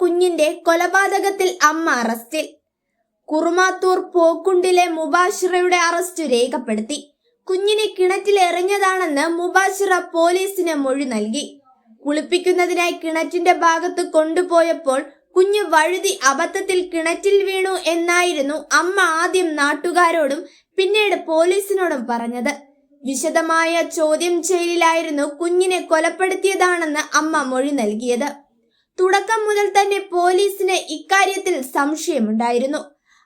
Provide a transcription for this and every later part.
കുഞ്ഞിന്റെ കൊലപാതകത്തിൽ അമ്മ അറസ്റ്റിൽ. കുറുമാത്തൂർ പോക്കുണ്ടിലെ മുബാഷിറയുടെ അറസ്റ്റ് രേഖപ്പെടുത്തി. കുഞ്ഞിനെ കിണറ്റിൽ എറിഞ്ഞതാണെന്ന് മുബാഷിറ പോലീസിന് മൊഴി നൽകി. കുളിപ്പിക്കുന്നതിനായി കിണറ്റിന്റെ ഭാഗത്ത് കൊണ്ടുപോയപ്പോൾ കുഞ്ഞ് വഴുതി അബദ്ധത്തിൽ കിണറ്റിൽ വീണു എന്നായിരുന്നു അമ്മ ആദ്യം നാട്ടുകാരോടും പിന്നീട് പോലീസിനോടും പറഞ്ഞത്. വിശദമായ ചോദ്യം ചെയ്യലിലായിരുന്നു കുഞ്ഞിനെ കൊലപ്പെടുത്തിയതാണെന്ന് അമ്മ മൊഴി നൽകിയത്. തുടക്കം മുതൽ തന്നെ പോലീസിന് ഇക്കാര്യത്തിൽ സംശയമുണ്ടായിരുന്നു.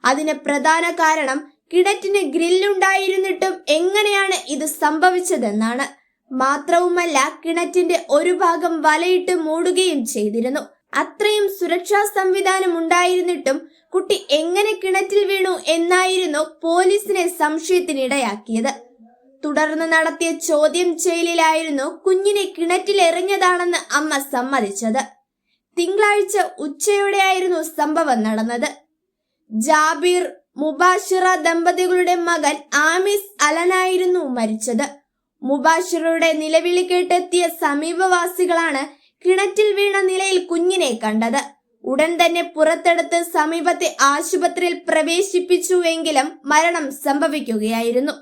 അതിന് പ്രധാന കാരണം കിണറ്റിന് ഗ്രില്ലുണ്ടായിരുന്നിട്ടും എങ്ങനെയാണ് ഇത് സംഭവിച്ചതെന്നാണ്. മാത്രവുമല്ല കിണറ്റിന്റെ ഒരു ഭാഗം വലയിട്ട് മൂടുകയും ചെയ്തിരുന്നു. അത്രയും സുരക്ഷാ സംവിധാനം ഉണ്ടായിരുന്നിട്ടും കുട്ടി എങ്ങനെ കിണറ്റിൽ വീണു എന്നായിരുന്നു പോലീസിനെ സംശയത്തിനിടയാക്കിയത്. തുടർന്ന് നടത്തിയ ചോദ്യം ചെയ്യലിലായിരുന്നു കുഞ്ഞിനെ കിണറ്റിൽ എറിഞ്ഞതാണെന്ന് അമ്മ സമ്മതിച്ചത്. തിങ്കളാഴ്ച ഉച്ചയോടെയായിരുന്നു സംഭവം നടന്നത്. ജാബിർ മുബാഷിറ ദമ്പതികളുടെ മകൻ ആമിസ് അലനായിരുന്നു മരിച്ചത്. മുബാഷിറയുടെ നിലവിളി കേട്ടെത്തിയ സമീപവാസികളാണ് കിണറ്റിൽ വീണ നിലയിൽ കുഞ്ഞിനെ കണ്ടത്. ഉടൻ തന്നെ പുറത്തെടുത്ത് സമീപത്തെ ആശുപത്രിയിൽ പ്രവേശിപ്പിച്ചുവെങ്കിലും മരണം സംഭവിക്കുകയായിരുന്നു.